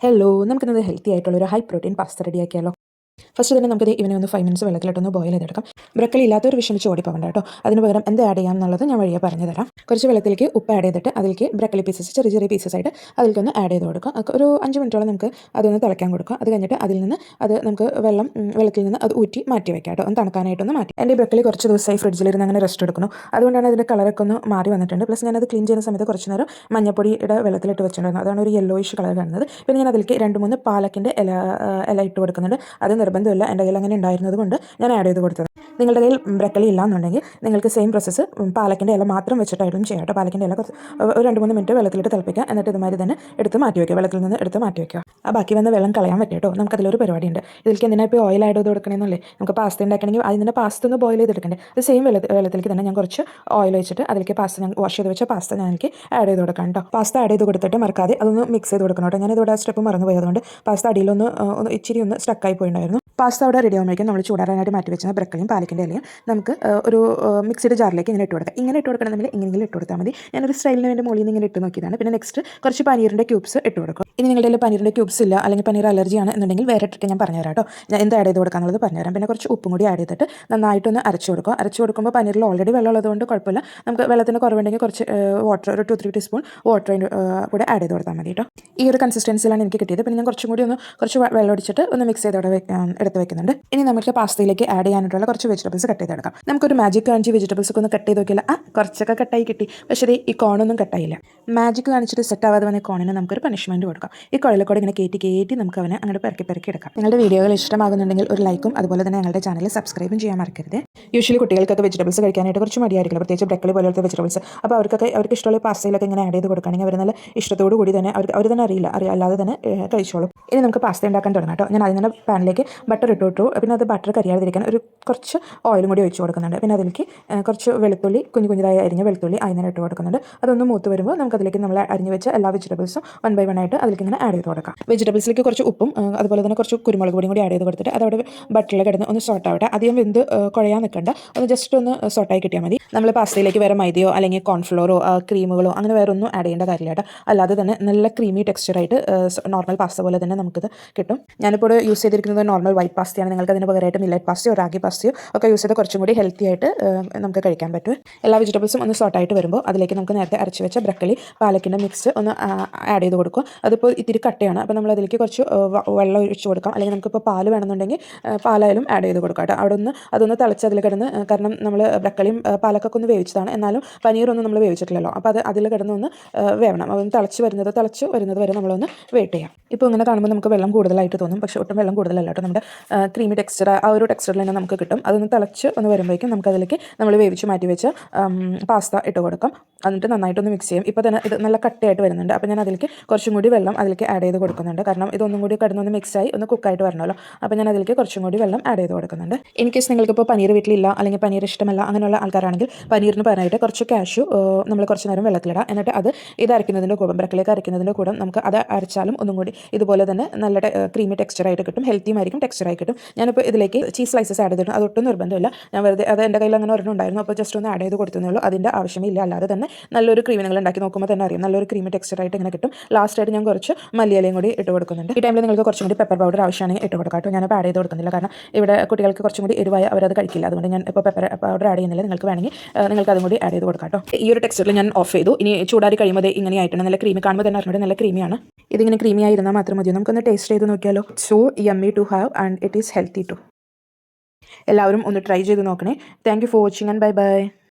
Hello നമുക്കിന്നത് healthy ആയിട്ടുള്ള ഒരു high protein pasta റെഡിയാക്കിയാലോ ഫസ്റ്റ് തന്നെ നമുക്കിത് ഇവനെ ഒന്ന് ഫൈവ് മിനിറ്റ്സ് വെള്ളത്തിലിട്ടൊന്ന് ബോയിൽ ചെയ്തെടുക്കാം. ബ്രക്കലി ഇല്ലാത്തൊരു വിഷമിച്ച് ഓടിപ്പോകണ്ട കേട്ടോ. അതിന് പകരം എന്ത് ആഡ് ചെയ്യാം എന്നുള്ളത് ഞാൻ വഴിയെ പറഞ്ഞു തരാം. കുറച്ച് വെള്ളത്തിലേക്ക് ഉപ്പ് ആഡ് ചെയ്തിട്ട് അതിലേക്ക് ബ്രക്കലി പീസസ് ചെറിയ ചെറിയ പീസസ് ആയിട്ട് അതിലേക്കൊന്ന് ആഡ് ചെയ്ത് കൊടുക്കുക. ഒരു അഞ്ച് മിനിറ്റോളം നമുക്ക് അതൊന്ന് തിളയ്ക്കാൻ കൊടുക്കുക. അത് കഴിഞ്ഞിട്ട് അതിൽ നിന്ന് അത് നമുക്ക് വെള്ളം വെള്ളത്തിൽ നിന്ന് അത് ഊറ്റി മാറ്റി വെക്കാം കേട്ടോ. ഒന്ന് തണുക്കാനായിട്ടൊന്ന് മാറ്റി. എന്റെ ബ്രക്കളി കുറച്ച് ദിവസമായി ഫ്രിഡ്ജിലിരുന്ന് അങ്ങനെ റെസ്റ്റ് എടുക്കുന്നു. അതുകൊണ്ടാണ് അതിന്റെ കളറൊക്കെ ഒന്ന് മാറി വന്നിട്ടുണ്ട്. പ്ലസ് ഞാനത് ക്ലീൻ ചെയ്യുന്ന സമയത്ത് കുറച്ച് നേരം മഞ്ഞപ്പൊടിയുടെ വെള്ളത്തിലിട്ട് വെച്ചിട്ടുണ്ടായിരുന്നു. അതാണ് ഒരു യെല്ലോയിഷ് കളർ കാണുന്നത്. പിന്നെ ഞാൻ അതിലേക്ക് രണ്ട് മൂന്ന് പാലക്കിന്റെ ഇല ഇല ഇട്ട് കൊടുക്കുന്നുണ്ട്. അത് നിർബന്ധമില്ല. എന്റെ കയ്യിൽ അങ്ങനെ ഉണ്ടായിരുന്നത് കൊണ്ട് ഞാൻ ആഡ് ചെയ്ത് കൊടുത്തത് നിങ്ങളുടെ കയ്യിൽ ബ്രക്കലി ഇല്ല എന്നുണ്ടെങ്കിൽ നിങ്ങൾക്ക് സെയിം പ്രോസസ്സ് പാലക്കിന്റെ ഇല മാത്രം വെച്ചിട്ടായിട്ടും ചെയ്യാം കേട്ടോ. പാലക്കിന്റെ ഇല കുറച്ച് ഒരു രണ്ട് മൂന്ന് മിനിറ്റ് വെള്ളത്തിലിട്ട് തിളപ്പിക്കുക. എന്നിട്ട് ഇതുമാതിരി തന്നെ എടുത്ത് മാറ്റി വയ്ക്കുക വെള്ളത്തിൽ നിന്ന് എടുത്ത് മാറ്റി വയ്ക്കുക ആ ബാക്കി വന്ന വെള്ളം കളയാൻ പറ്റും കേട്ടോ. നമുക്കതിലൊരു പരിപാടിയുണ്ട്. ഇതിലേക്ക് എന്തിനാ ഇപ്പോൾ ഓയിൽ ആഡ് ചെയ്ത് കൊടുക്കണമെന്നല്ലേ നമുക്ക് പാസ്ത ഉണ്ടാക്കണമെങ്കിൽ തന്നെ പാസ്ത ഒന്ന് ബോയിൽ ചെയ്തെടുക്കണ്ടേ? അത് സെയിം വെള്ളത്തിലേക്ക് തന്നെ ഞാൻ കുറച്ച് ഓയിൽ വെച്ചിട്ട് അതിലേക്ക് പാസ്ത ഞാൻ വാഷ് ചെയ്ത് വെച്ച പാസ്ത ഞാൻ എനിക്ക് ആഡ് ചെയ്ത് കൊടുക്കാം കേട്ടോ. പാസ്ത ആഡ് ചെയ്ത് കൊടുത്തിട്ട് മറക്കാതെ അതൊന്ന് മിക്സ് ചെയ്ത് കൊടുക്കണം കേട്ടോ. ഞാനിതോടെ ആ സ്റ്റെപ്പ് മറന്നു പോയതുകൊണ്ട് പാസ്ത അടിയിലൊന്ന് ഇച്ചിരി ഒന്ന് സ്റ്റക്കായി പോയിട്ടുണ്ടായിരുന്നു. പാസ്ത അവിടെ റെഡി ആകുമ്പോഴേക്കും നമ്മൾ ചൂടാറാനായിട്ട് മാറ്റി വെച്ച ബ്രക്കലിയും പാലക്കിന്റെ ഇലയും നമുക്ക് ഒരു മിക്സിഡ് ജാറിലേക്ക് ഇങ്ങനെ ഇട്ട് കൊടുക്കാം. ഇങ്ങനെ ഇട്ട് കൊടുക്കണമെങ്കിൽ എങ്ങനെയെങ്കിലും ഇട്ട് കൊടുത്താൽ മതി. ഞാനൊരു സ്റ്റൈലിന് വേണ്ടി മുകളിൽ നിന്ന് ഇങ്ങനെ ഇട്ട് നോക്കിയതാണ്. പിന്നെ നെക്സ്റ്റ് കുറച്ച് പനീറിന്റെ ക്യൂബ്സ് ഇട്ട് കൊടുക്കും. ഇനി നിങ്ങളുടെ പനീറിന്റെ ക്യൂബ്സ് ഇല്ല അല്ലെങ്കിൽ പനീർ അലർജി ആണ് എന്നുണ്ടെങ്കിൽ വേറെ ട്രിക്ക് ഞാൻ പറഞ്ഞുതരാം കേട്ടോ. ഞാൻ എന്ത് ആഡ് ചെയ്ത് കൊടുക്കാന്നുള്ളത് പറഞ്ഞുതരാം പിന്നെ കുറച്ച് ഉപ്പും കൂടി ആഡ് ചെയ്തിട്ട് നന്നായിട്ടൊന്ന് അരച്ച് കൊടുക്കുക അരച്ച് കൊടുക്കുമ്പോൾ പനീറിൽ ഓൾറെഡി വെള്ളം ഉള്ളതുകൊണ്ട് കുഴപ്പമില്ല. നമുക്ക് വെള്ളത്തിന്റെ കുറവുണ്ടെങ്കിൽ കുറച്ച് വാട്ടർ ഒരു ടു ത്രീ ടീസ്പൂൺ വാട്ടർ കൂടെ ആഡ് ചെയ്ത് കൊടുത്താൽ മതി കേട്ടോ. ഈ ഒരു കൺസിസ്റ്റൻസിലാണ് എനിക്ക് കിട്ടിയത്. പിന്നെ ഞാൻ കുറച്ചും കൂടി ഒന്ന് കുറച്ച് വെള്ളം ഒടിച്ചിട്ട് ഒന്ന് മിക്സ് ചെയ്ത് അവിടെ വെക്കാൻ- എടുത്ത് വെക്കുന്നുണ്ട്. ഇനി നമുക്ക് പാസ്തയിലേക്ക് ആഡ് ചെയ്യാനായിട്ടുള്ള കുറച്ച് വെജിറ്റബിൾസ് കട്ട് ചെയ്തെടുക്കാം. നമുക്കൊരു മാജിക് കാണിച്ച് വെജിറ്റബിൾസ് ഒക്കെ ഒന്ന് കട്ട് ചെയ്ത് നോക്കിയാൽ ആ കുറച്ചൊക്കെ കട്ടായി കിട്ടി. പക്ഷേ ഈ കോണൊന്നും കട്ടായില്ല മാജിക് കാണിച്ചിട്ട് സെറ്റ് ആവാതെ വന്ന കോണിന് നമുക്കൊരു പണിഷ്മെന്റ് കൊടുക്കാം. ഈ കുഴലക്കൂടെ ഇങ്ങനെ കയറ്റി കയറ്റി നമുക്ക് അവനെ അങ്ങോട്ട് പെരക്കി പെരക്കി എടുക്കാം. നിങ്ങളുടെ വീഡിയോകൾ ഇഷ്ടമാകുന്നുണ്ടെങ്കിൽ ഒരു ലൈക്കും അതുപോലെ തന്നെ ഞങ്ങളുടെ ചാനൽ സബ്സ്ക്രൈബും ചെയ്യാൻ മറക്കരുത്. യൂഷ്വലി കുട്ടികൾക്കൊക്കെ വെജിറ്റബിൾസ് കഴിക്കാനായിട്ട് കുറച്ച് മടിയായിരിക്കും പ്രത്യേകിച്ച് ബ്രക്കലി പോലത്തെ വെജിറ്റബിൾസ് അപ്പോൾ അവർക്കൊക്കെ അവർക്ക് ഇഷ്ടമുള്ള പാസ്തയിലൊക്കെ ഇങ്ങനെ ആഡ് ചെയ്ത് കൊടുക്കുകയാണെങ്കിൽ അവർ നല്ല ഇഷ്ടത്തോടു കൂടി തന്നെ അവർ അവർ തന്നെ അറിയില്ല അറിയാം അല്ലാതെ തന്നെ കഴിച്ചോളും. ഇനി നമുക്ക് പാസ്ത ഉണ്ടാക്കാൻ തുടങ്ങാം കേട്ടോ. ഞാൻ അതിൽ നിന്ന് പാനിലേക്ക് ബട്ടർ ഇട്ട് വിട്ടു പിന്നെ അത് ബട്ടർ കരിയാതിരിക്കാൻ ഒരു കുറച്ച് ഓയിലും കൂടി ഒഴിച്ച് കൊടുക്കുന്നുണ്ട്. പിന്നെ അതിലേക്ക് കുറച്ച് വെളുത്തുള്ളി കുഞ്ഞു കുഞ്ഞുതായി അരിഞ്ഞ വെളുത്തുള്ളി അതിനെ ഇട്ട് കൊടുക്കുന്നുണ്ട്. അതൊന്ന് മൂത്ത് വരുമ്പോൾ നമുക്ക് അതിലേക്ക് നമ്മൾ അരിഞ്ഞ് വെച്ച എല്ലാ വെജിറ്റബിൾസും വൺ ബൈ വൺ ആയിട്ട് അതിലേക്ക് ഇങ്ങനെ ആഡ് ചെയ്ത് കൊടുക്കാം. വെജിറ്റബിൾസിലേക്ക് കുറച്ച് ഉപ്പും അതുപോലെ തന്നെ കുറച്ച് കുരുമുളക് പൊടിയും കൂടി ആഡ് ചെയ്ത് കൊടുത്തിട്ട് അതവിടെ ബട്ടറിൽ കിടന്ന് ഒന്ന് സോട്ട് ആവട്ടെ. അധികം വെന്ത് കുഴയാൻ നിൽക്കണ്ട ഒന്ന് ജസ്റ്റ് ഒന്ന് സോട്ടായി കിട്ടിയാൽ മതി. നമ്മൾ പാസ്തയിലേക്ക് വേറെ മൈദയോ അല്ലെങ്കിൽ കോൺഫ്ലോറോ ക്രീമുകളോ അങ്ങനെ വേറെ ഒന്നും ആഡ് ചെയ്യേണ്ട കാര്യമില്ല കേട്ടോ. അല്ലാതെ തന്നെ നല്ല ക്രീമി ടെക്സ്ചറായിട്ട് നോർമൽ പാസ്ത പോലെ തന്നെ നമുക്കിത് കിട്ടും. ഞാനിപ്പോൾ യൂസ് ചെയ്തിരിക്കുന്നത് നോർമൽ വൈറ്റ് പാസ്തയാണ് നിങ്ങൾക്ക് അതിന് പകരമായിട്ട് മില്ലറ്റ് പാസ്തയോ റാഗി പാസ്തയോ ഒക്കെ യൂസ് ചെയ്ത് കുറച്ചും കൂടി ഹെൽത്തി ആയിട്ട് നമുക്ക് കഴിക്കാൻ പറ്റും. എല്ലാ വെജിറ്റബിൾസും ഒന്ന് സോട്ടായിട്ട് വരുമ്പോൾ അതിലേക്ക് നമുക്ക് നേരത്തെ അരച്ച് വെച്ച ബ്രക്കളി പാലക്കിന്റെ മിക്സ് ഒന്ന് ആഡ് ചെയ്ത് കൊടുക്കും അതിപ്പോൾ ഇത്തിരി കട്ടയാണ്. അപ്പോൾ നമ്മൾ അതിലേക്ക് കുറച്ച് വെള്ളം ഒഴിച്ച് കൊടുക്കാം. അല്ലെങ്കിൽ നമുക്കിപ്പോൾ പാൽ വേണമെന്നുണ്ടെങ്കിൽ പാലായാലും ആഡ് ചെയ്ത് കൊടുക്കാം കേട്ടോ. അവിടെ ഒന്ന് അതൊന്ന് തിളച്ച് അതിൽ കിടന്ന് കാരണം നമ്മൾ ബ്രക്കളിയും പാലക്കൊക്കെ ഒന്ന് വേവിച്ചതാണ്. എന്നാലും പനീറൊന്നും നമ്മൾ വേവിച്ചിട്ടില്ലല്ലോ. അപ്പോൾ അത് അതിൽ കിടന്ന് ഒന്ന് ഏഹ്, വേവണം. അതൊന്ന് തിളച്ച് വരുന്നത് തിളച്ച് വരുന്നത് വരെ നമ്മളൊന്ന് വെയിറ്റ് ചെയ്യാം. ഇപ്പോൾ ഇങ്ങനെ കാണുമ്പോൾ നമുക്ക് വെള്ളം കൂടുതലായിട്ട് തോന്നും. പക്ഷേ ഒട്ടും വെള്ളം കൂടുതലല്ല കേട്ടോ. നമ്മുടെ ക്രീമി ടെക്സ്ചർ ആ ഒരു ടെക്സ്ചറിൽ തന്നെ നമുക്ക് കിട്ടും. അതൊന്ന് തിളച്ച് ഒന്ന് വരുമ്പോഴേക്കും നമുക്കതിലേക്ക് നമ്മൾ വേവിച്ച് മാറ്റി വെച്ച പാസ്ത ഇട്ട് കൊടുക്കാം. എന്നിട്ട് നന്നായിട്ടൊന്ന് മിക്സ് ചെയ്യും. ഇപ്പോൾ തന്നെ ഇത് നല്ല കട്ടയായിട്ട് വരുന്നുണ്ട്. അപ്പോൾ ഞാൻ അതിലേക്ക് കുറച്ചും കൂടി വെള്ളം അതിലേക്ക് ആഡ് ചെയ്ത് കൊടുക്കുന്നുണ്ട്. കാരണം ഇതൊന്നും കൂടി കിടന്നൊന്ന് മിക്സായി ഒന്ന് കുക്കായിട്ട് വരണമല്ലോ. അപ്പോൾ ഞാൻ അതിലേക്ക് കുറച്ചും കൂടി വെള്ളം ആഡ് ചെയ്ത് കൊടുക്കുന്നുണ്ട്. ഇൻ കേസ് നിങ്ങൾക്കിപ്പോൾ പനീർ വീട്ടിലില്ല അല്ലെങ്കിൽ പനീർ ഇഷ്ടമല്ല അങ്ങനെയുള്ള ആൾക്കാരാണെങ്കിൽ പനീറിന് പകരമായിട്ട് കുറച്ച് കാഷ്യൂ നമ്മൾ കുറച്ച് നേരം വെള്ളത്തിലിടാം. എന്നിട്ട് അത് ഇത് അരയ്ക്കുന്നതിന്റെ കൂടെ ബ്രക്കിലേക്ക് അരയ്ക്കുന്നതിന്റെ കൂടെ നമുക്ക് അത് അരച്ചാലും ഒന്നും കൂടി ഇതുപോലെ തന്നെ നല്ല ക്രീമി ടെക്സ്ചറായിട്ട് കിട്ടും. ഹെൽത്തിയും ആയിരിക്കും ടെക്സ്ചറായി കിട്ടും. ഞാനിപ്പോൾ ഇതിലേക്ക് ചീസ് സ്ലൈസസ് ആഡ് ചെയ്തിട്ടുണ്ട്. അതൊട്ടും നിർബന്ധമില്ല. ഞാൻ വെറുതെ അത് എന്റെ കയ്യിൽ അങ്ങനെ ഒരെണ്ണം ഉണ്ടായിരുന്നു. അപ്പോൾ ജസ്റ്റ് ഒന്ന് ആഡ് ചെയ്ത് കൊടുത്തേ ഉള്ളൂ. അതിന്റെ ആവശ്യമില്ല. അല്ലാതെ തന്നെ നല്ലൊരു ക്രീമിനെ നിങ്ങൾ ഉണ്ടാക്കി നോക്കുമ്പോൾ തന്നെ അറിയാം. നല്ലൊരു ക്രീമി ടെക്സ്ചറായിട്ട് ഇങ്ങനെ കിട്ടും. ലാസ്റ്റ് ആയിട്ട് ഞാൻ കുറച്ച് മല്ലിയിലയും കൂടി ഇട്ട് കൊടുക്കുന്നുണ്ട്. ഈ ടൈമിൽ നിങ്ങൾക്ക് കുറച്ചും കൂടി പെപ്പർ പൗഡർ ആവശ്യമാണെങ്കിൽ ഇട്ട് കൊടുക്കാം കേട്ടോ. ഞാനിപ്പോൾ ആഡ് ചെയ്ത് കൊടുക്കുന്നില്ല. കാരണം ഇവിടെ കുട്ടികൾക്ക് കുറച്ചും കൂടി എരിവായ അവരത് കഴിക്കില്ല. അതുകൊണ്ട് ഞാൻ ഇപ്പോൾ പെപ്പർ പൗഡർ ആഡ് ചെയ്യുന്നില്ല. നിങ്ങൾക്ക് വേണമെങ്കിൽ നിങ്ങൾക്ക് അതും കൂടി ആഡ് ചെയ്ത് കൊടുക്കാം കേട്ടോ. ഈ ഒരു ടെക്സ്ചറിൽ ഞാൻ ഓഫ് ചെയ്തു. ഇനി ചൂടാറി കഴിയുമ്പോൾ ഇങ്ങനെ ആയിട്ടുണ്ട്. നല്ല ക്രീമി കാണുമ്പോൾ തന്നെ അറിഞ്ഞിട്ട് നല്ല ക്രീമിയാണ് ഇതിങ്ങനെ ക്രീമി ആയിരുന്നാൽ മാത്രം മതി നമുക്കൊന്ന് ടേസ്റ്റ് ചെയ്ത് നോക്കിയാലോ. So yummy to have and it is healthy to എല്ലാവരും ഒന്ന് ട്രൈ ചെയ്ത് നോക്കണേ. Thank you for watching and bye bye